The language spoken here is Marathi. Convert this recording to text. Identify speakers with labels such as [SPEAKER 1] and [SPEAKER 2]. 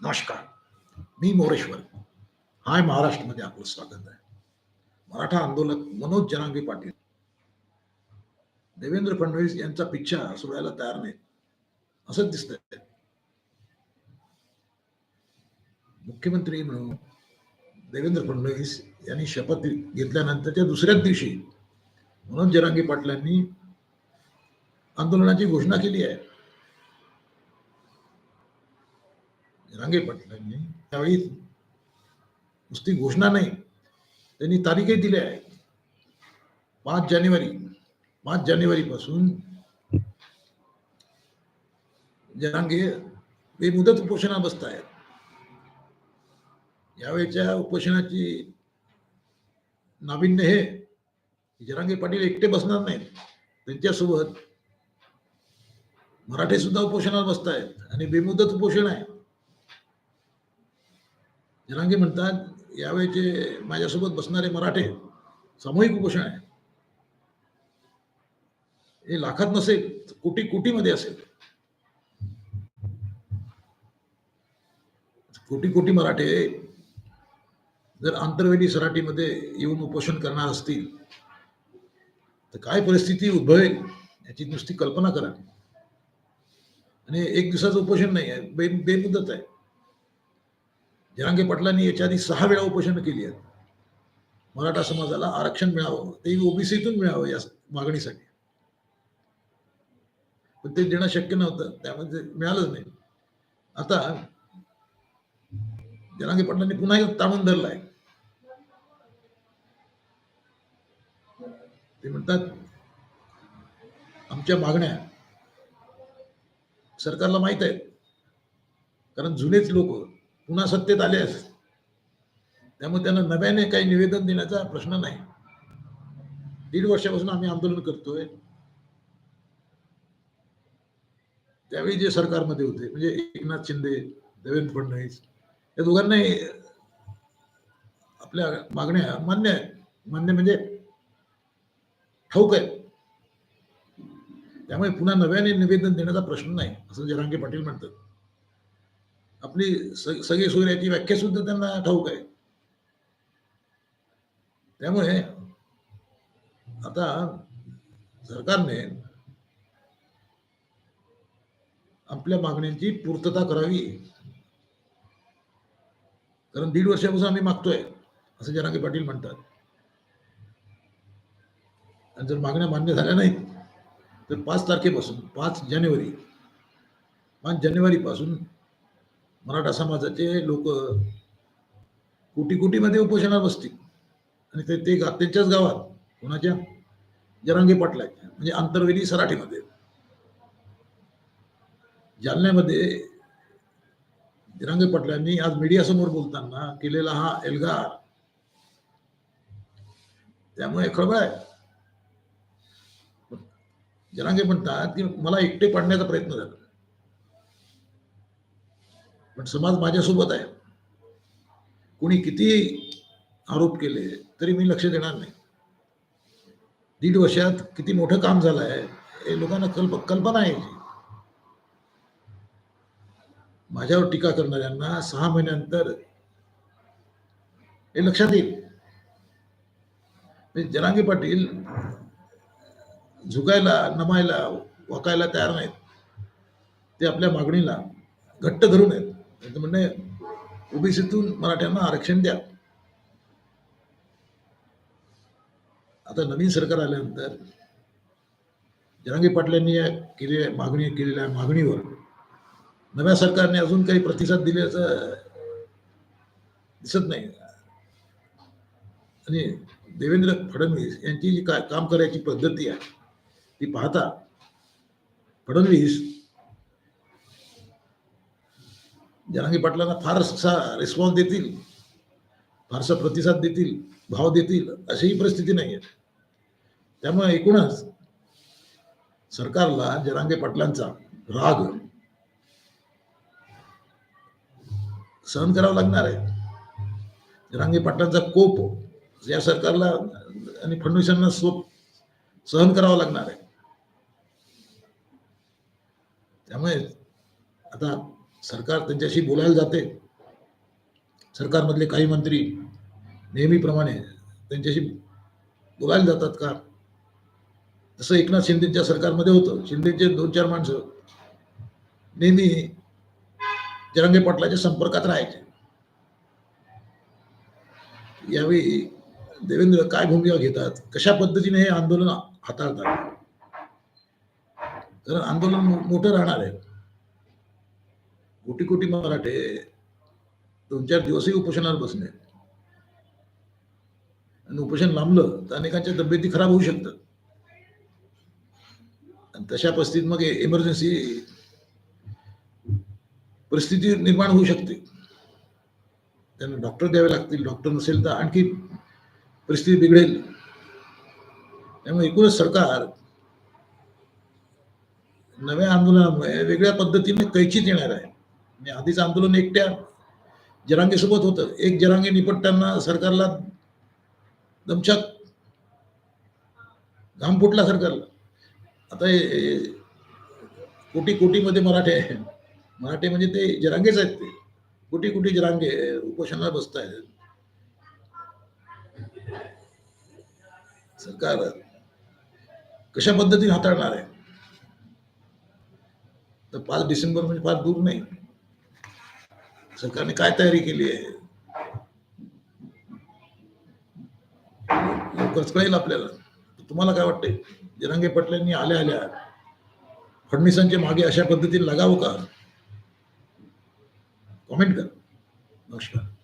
[SPEAKER 1] नमस्कार. मी मोरेश्वर. हाय महाराष्ट्रमध्ये आपलं स्वागत आहे. मराठा आंदोलक मनोज जनांगी पाटील. देवेंद्र फडणवीस यांचा पिच्छा सोडायला तयार नाही असंच दिसत मुख्यमंत्री म्हणून देवेंद्र फडणवीस यांनी शपथ घेतल्यानंतरच्या दुसऱ्याच दिवशी मनोज जनांगी पाटलांनी आंदोलनाची घोषणा केली आहे. जरांगे पाटलांनी त्यावेळी नुसती घोषणा नाही त्यांनी तारीखही दिल्या आहे पाच जानेवारी पाच जानेवारी पासून बेमुदत उपोषणात बसत आहेत यावेळच्या उपोषणाची नाविन्य हे की जरांगे पाटील एकटे बसणार नाहीत त्यांच्यासोबत मराठे सुद्धा उपोषणात बसत आहेत आणि बेमुदत उपोषण आहे. जरांगे म्हणतात यावेळेचे माझ्यासोबत बसणारे मराठे सामूहिक उपोषण आहे. हे लाखात नसेल कोटी कोटीमध्ये असेल. कोटी कोटी मराठे जर आंतरवेदी सराटीमध्ये येऊन उपोषण करणार असतील तर काय परिस्थिती उद्भवेल याची नुसती कल्पना करा. आणि एक दिवसाचं उपोषण नाही आहे बे बेमुदत आहे. जरांगे पाटलांनी याच्या आधी सहा वेळा उपोषण केली आहेत. मराठा समाजाला आरक्षण मिळावं ते ओबीसीतून मिळावं या मागणीसाठी. पण ते देणं शक्य नव्हतं त्यामध्ये मिळालंच नाही. आता जरांगे पाटलांनी पुन्हा एक ताणून धरलाय. ते म्हणतात आमच्या मागण्या सरकारला माहीत आहेत कारण जुनेच लोक पुन्हा सत्तेत आले आहेत त्यामुळे त्यांना नव्याने काही निवेदन देण्याचा प्रश्न नाही. दीड वर्षापासून आम्ही आंदोलन करतोय. त्यावेळी जे सरकारमध्ये होते म्हणजे एकनाथ शिंदे देवेंद्र फडणवीस या दोघांनाही आपल्या मागण्या मान्य आहेत. मान्य म्हणजे ठाऊक आहे त्यामुळे पुन्हा नव्याने निवेदन देण्याचा प्रश्न नाही असं जरांगे पाटील म्हणतात. आपली सगळी सूर्याची व्याख्या सुद्धा त्यांना ठाऊक आहे. त्यामुळे आता सरकारने आपल्या मागण्यांची पूर्तता करावी. कारण दीड वर्षापासून आम्ही मागतोय असं जरांगे पाटील म्हणतात. आणि जर मागण्या मान्य झाल्या नाहीत तर पाच तारखेपासून पाच जानेवारी पाच जानेवारीपासून मराठा समाजाचे लोक कोटी मध्ये उपोषणात बसतील. आणि ते ते त्यांच्याच गावात कोणाच्या? जरांगे पाटलाच्या म्हणजे आंतरवेदी सराठीमध्ये. जालन्यामध्ये जरांगे पाटलांनी आज मीडियासमोर बोलताना केलेला हा एल्गार. त्यामुळे खळबळ आहे. जरांगे म्हणतात की मला एकटे पाडण्याचा प्रयत्न झाला. पण समाज माझ्यासोबत आहे. कोणी किती आरोप केले तरी मी लक्ष देणार नाही. दीड वर्षात किती मोठं काम झालं आहे हे लोकांना कल्प कल्पना आहे माझ्यावर टीका करणाऱ्यांना सहा महिन्यानंतर हे लक्षात येईल. म्हणजे जनांगी पाटील झुकायला नमायला वाकायला तयार नाहीत. ते आपल्या मागणीला घट्ट धरून आहेत. त्यांचं म्हणणं आहे. ओबीसीतून मराठ्यांना आरक्षण द्या. आता नवीन सरकार आल्यानंतर जनांगी पाटलांनी या केलेल्या मागणी केलेल्या मागणीवर नव्या सरकारने अजून काही प्रतिसाद दिल्याचं दिसत नाही. आणि देवेंद्र फडणवीस यांची जी काय काम करायची पद्धती आहे ती पाहता फडणवीस जनांगी पाटलांना फारसा रिस्पॉन्स देतील. फारसा प्रतिसाद देतील भाव देतील अशीही परिस्थिती नाही आहे त्यामुळे एकूणच सरकारला जनांगे पाटलांचा राग सहन करावा लागणार आहे. जनांगे पाटलांचा कोप या सरकारला आणि फडणवीसांना सोप सहन करावा लागणार आहे. त्यामुळे आता सरकार त्यांच्याशी बोलायला जाते. सरकारमधले काही मंत्री नेहमीप्रमाणे त्यांच्याशी बोलायला जातात का? तसं एकनाथ शिंदेच्या सरकारमध्ये होतं. शिंदेचे दोन चार माणसं नेहमी जरंगे पाटलाच्या संपर्कात राहायचे. यावेळी देवेंद्र काय भूमिका घेतात? कशा पद्धतीने हे आंदोलन हाताळतात? कारण आंदोलन मोठं राहणार आहे. कोटी कोटी मराठे दोन चार दिवसही उपोषणावर बसले. आणि उपोषण लांबलं तर अनेकांच्या तब्येती खराब होऊ शकतात. आणि तशा परिस्थितीत मग इमर्जन्सी परिस्थिती निर्माण होऊ शकते. त्यांना डॉक्टर द्यावे लागतील. डॉक्टर नसेल तर आणखी परिस्थिती बिघडेल. त्यामुळे एकूणच सरकार नव्या आंदोलनामुळे वेगळ्या पद्धतीने कैचित येणार आहे. आणि आधीच आंदोलन एकट्या जरांगेसोबत होतं. एक जरांगे निपटताना सरकारला दमछाक घाम फुटला सरकारला. आता हे- कोटी कोटीमध्ये मराठे आहे मराठे म्हणजे ते जरांगेच आहेत ते. कोटी कोटी जरांगे उपोषणाला बसत आहेत सरकार कशा पद्धतीने हाताळणार आहे? तर पाच डिसेंबर म्हणजे फार दूर नाही. सरकारने काय तयारी केली आहे? लवकरच कळेल आपल्याला. तुम्हाला काय वाटतंय? जरांगे पटल्यांनी आल्या आल्या फडणवीसांच्या मागे अशा पद्धतीने लगावं का? कॉमेंट कर. नमस्कार.